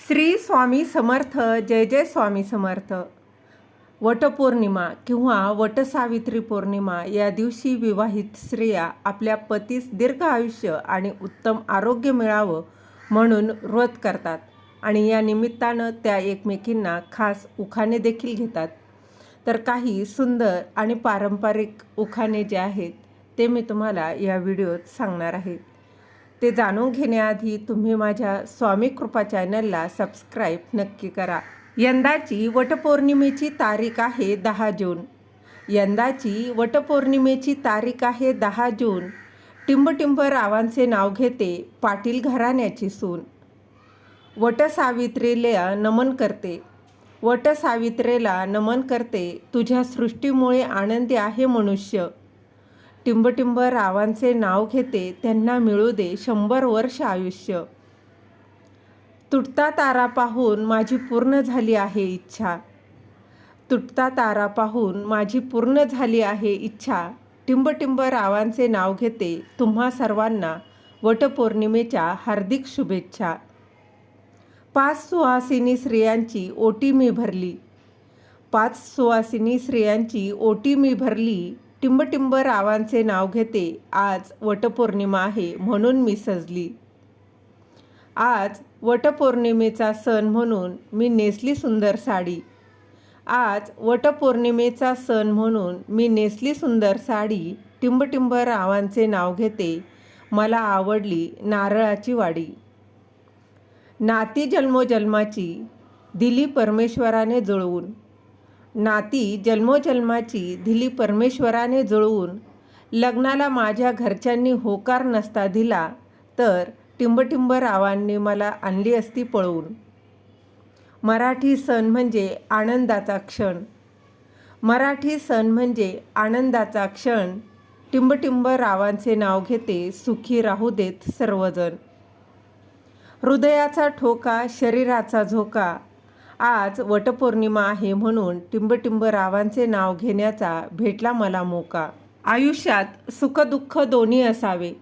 श्री स्वामी समर्थ जय जय स्वामी समर्थ. वटपौर्णिमा किंवा वटसावित्री पौर्णिमा या दिवशी विवाहित स्त्रिया आपल्या पतीस दीर्घ आयुष्य आणि उत्तम आरोग्य मिळावं म्हणून व्रत करतात आणि या निमित्तानं त्या एकमेकींना खास उखाणे देखील घेतात. तर काही सुंदर आणि पारंपरिक उखाणे जे आहेत ते मी तुम्हाला या व्हिडिओत सांगणार आहे. ते जाणून घेण्याआधी तुम्ही माझ्या स्वामी कृपा चॅनलला सबस्क्राईब नक्की करा. यंदाची वटपौर्णिमेची तारीख आहे दहा जून. यंदाची वटपौर्णिमेची तारीख आहे दहा जून. टिंबटिंब रावांचे नाव घेते पाटील घराण्याची सून. वटसावित्रीला नमन करते. वटसावित्रेला नमन करते तुझ्या सृष्टीमुळे आनंदी आहे मनुष्य. टिंबटिंब रावांचे नाव घेते त्यांना मिळू दे शंभर वर्ष आयुष्य. तुटता तारा पाहून माझी पूर्ण झाली आहे इच्छा. तुटता तारा पाहून माझी पूर्ण झाली आहे इच्छा. टिंबटिंब रावांचे नाव घेते तुम्हा सर्वांना वटपौर्णिमेच्या हार्दिक शुभेच्छा. पाच सुहासिनी स्त्रियांची ओटी मी भरली. पाच सुहासिनी स्त्रियांची ओटी मी भरली. टिंबटिंब रावांचे नाव घेते आज वटपौर्णिमा आहे म्हणून मी सजली. आज वटपौर्णिमेचा सण म्हणून मी नेसली सुंदर साडी. आज वटपौर्णिमेचा सण म्हणून मी नेसली सुंदर साडी टिंबटिंब रावांचे नाव घेते मला आवडली नारळाची वाडी. नाती जन्मोजन्माची दिली परमेश्वराने जुळवून. नाती जन्मोजन्माची दिली परमेश्वराने जुळवून लग्नाला माझ्या घरच्यांनी होकार नसता दिला तर टिंबटिंब रावांनी मला आणली असती पळवून. मराठी सण म्हणजे आनंदाचा क्षण. मराठी सण म्हणजे आनंदाचा क्षण. टिंबटिंब रावांचे नाव घेते सुखी राहू देत सर्वजण. हृदयाचा ठोका शरीराचा झोका आज वटपौर्णिमा आहे म्हणून टिंबटिंब रावांचे नाव घेण्याचा भेटला मला मोका. आयुष्यात सुखदुःख दोन्ही असावे.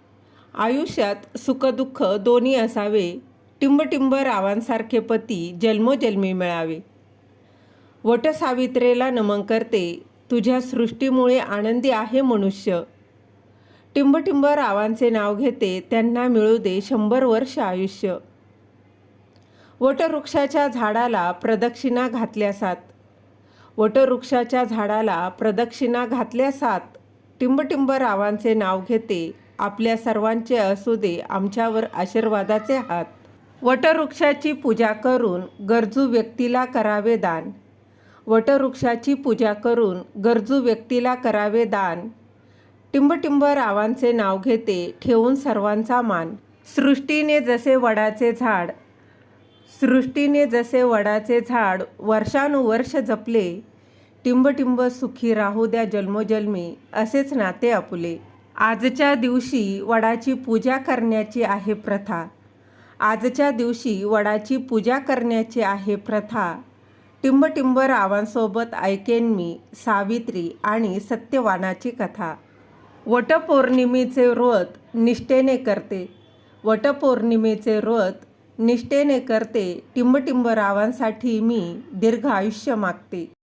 आयुष्यात सुखदुःख दोन्ही असावे. टिंबटिंब रावांसारखे पती जन्मोजन्मी मिळावे. वटसावित्रेला नमन करते. तुझ्या सृष्टीमुळे आनंदी आहे मनुष्य. टिंबटिंब रावांचे नाव घेते त्यांना मिळू दे शंभर वर्ष आयुष्य. वटवृक्षाच्या झाडाला प्रदक्षिणा घातल्या सात वटवृक्षाच्या झाडाला प्रदक्षिणा घातल्या सात टिंबटिंब रावांचे नाव घेते. आपल्या सर्वांचे असू दे आमच्यावर आशीर्वादाचे हात. वटवृक्षाची पूजा करून गरजू व्यक्तीला करावे दान. वटवृक्षाची पूजा करून गरजू व्यक्तीला करावे दान. टिंबटिंब रावांचे नाव घेते ठेवून सर्वांचा मान. सृष्टीने जसे वडाचे झाड सृष्टीने जसे वडाचे झाड वर्षानुवर्ष जपले टिंबटिंब सुखी राहू द्या जन्मोजन्मी असेच नाते आपुले. आजच्या दिवशी वडाची पूजा करण्याची आहे प्रथा. आजच्या दिवशी वडाची पूजा करण्याची आहे प्रथा. टिंबटिंब रावांसोबत ऐकेन मी सावित्री आणि सत्यवानाची कथा. वटपौर्णिमेचे व्रत निष्ठेने करते. वटपौर्णिमेचे व्रत निष्ठेने करते टिंबटिंब रावांसाठी मी दीर्घ आयुष्य मागते.